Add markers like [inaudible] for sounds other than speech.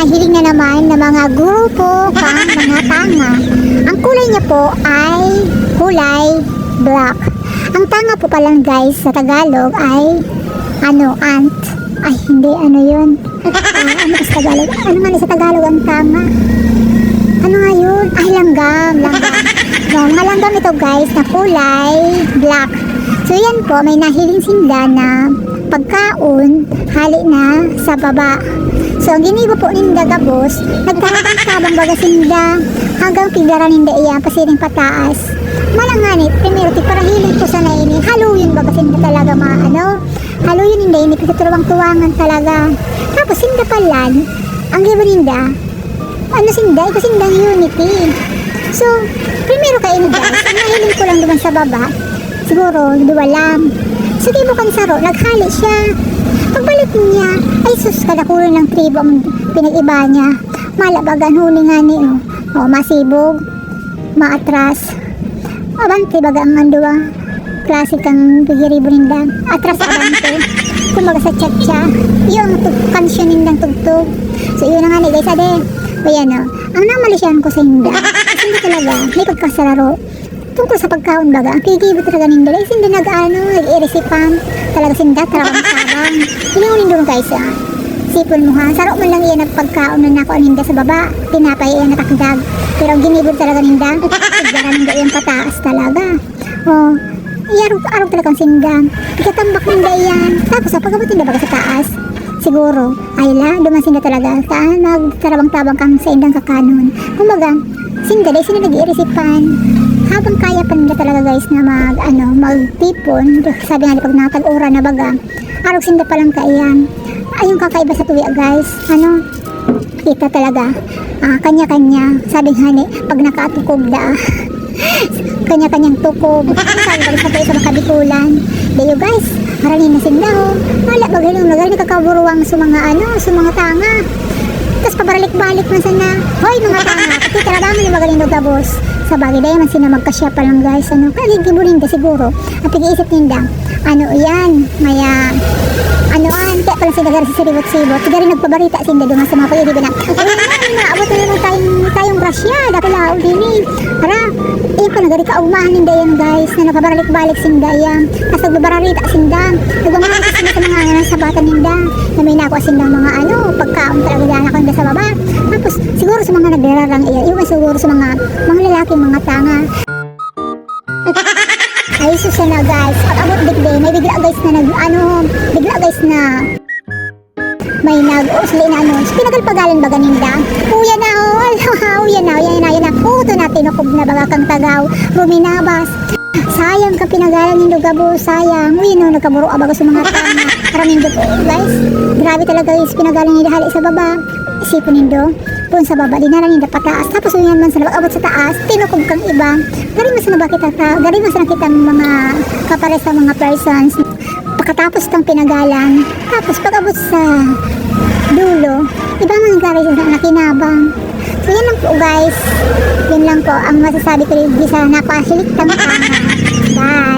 nahiling na naman ng mga grupo pang mga tanga. Ang kulay niya po ay kulay black. Ang tanga po palang guys sa Tagalog ay ano, ant. Ay, hindi, ano yun? Ah, ano sa Tagalog? Ano nga sa Tagalog ang tanga? Ano nga yun? Ay, langgam, langgam. No, mga ito guys na kulay black. So yan po, may nahiling sinda na pagkaon, hali na sa baba. So ang ginibo po ninda gabos, nagkahabang-kabang baga sinda hanggang pigaran ninda iya pasiring pataas. Malanganit, primero ti para hiling po sa naini, haluyin baga sinda talaga mga ano, haluyin ninda ini kasi tuwang-tuwangan talaga. Tapos sinda palan, ang gibo ninda, ano sinda, ito sindang unity. So, primero kayo ang nahiling ko lang naman sa baba, siguro, dua lang. So, di mo kan saro, naghali siya. Pagbalik niya, ay sus, kadakulo ng tribo ang pinag-iba niya. Malabagan huni nga ni, oh. oh masibog, maatras. Abante, baga ang anduwa. Klasik ang bigiribo ninda. Atras abante. [laughs] Kumbaga sa chat-chat. Yung kansyon nindang tugtog. So, yun na nga ni guys, ade. O yan, oh. Ang namalisyan ko sa hinda. Kasi hindi talaga, may pagkasararo tungkol sa pagkaon baga, ang kikibo talaga ninda. Ay, sinda nag-ano, nag-irisipan. Talaga sinda, talaga masabang. Pinuunin doon guys, ah. Sipon mo ha, saro man lang iyan ang pagkaon na nako ninda sa baba. Tinapay iyan natakdag. Pero ang ginibod talaga ninda, [laughs] sigara ninda iyan pataas talaga. Oh, iarog-arog talaga ang sinda. Ikatambak ninda iyan. Tapos, sa pagabot ninda baga sa taas, siguro, ay la, duman sinda talaga. Kaan, magtarabang-tabang kang sa indang kakanon. Kumbaga, sinda, dahil sila nag-iirisipan habang kaya pa nila talaga guys na mag ano magtipon sabi nga pag nakatag-ura na baga arog sinda pa lang kaiyan ayun kakaiba sa tuwi guys. Ano? Kita talaga. Ah, kanya-kanya. Sabi nga ni pag nakatukob da [laughs] kanya-kanyang tukob sabi balik sa tuwi sa makabikulan dayo guys maraming na sinda ho wala ba ganun magaling kakaburuwang sa mga ano sa mga tanga pabalik-balik man sana hoy mga tanga [laughs] pati trabaho ni magaling daw gabos sa bagay dahil man sila magkasya pa lang guys ano kagigibunin ka siguro. At pag-iisip ninda ano yan? Maya ano an kaya pala sila gara sa siribot-sibot sigari nagpabarita sila doon sa mga pag-ibig na ayun na na naman tayong tayong rasya dapila o dini para eh pa nagari ka umahan ninda yan guys na nagpabaralik-balik sinda yan. Tapos nagbabararita sinda nagbamarita sila sa mga nga sa bata ninda na may nakuha sinda mga ano pagkaon talaga dyan ako sa baba siguro sa mga nagdararang iyan iwan siguro sa mga mga lalaki mga tanga. [laughs] Ay susa na guys. Pag abot bigday may bigla guys na nag ano bigla guys na may nag o sila na ano pinagalpagalan ba ganinda? Uya na all [laughs] uya na uya na uya na. Puto na tinukob na baga kang tagaw. Ruminabas. Sayang ka pinagalan nindo gabo sayang. Uy no nagkaburo abago sa mga tanga? Maraming po guys grabe talaga guys. Pinagalan nindo hali sa baba isipon nindo pun sa baba dinaran nindo pataas tapos uyan man sa abot sa taas tinukob kang iba. Gari mas na ba kita ta gari mas na kita mga kapare sa mga persons. Pagkatapos ng pinagalan tapos pag abot sa dulo iba mga gari sa nakinabang so yan lang po guys. Yun lang po ang masasabi ko rin. Sa napasilik tama bye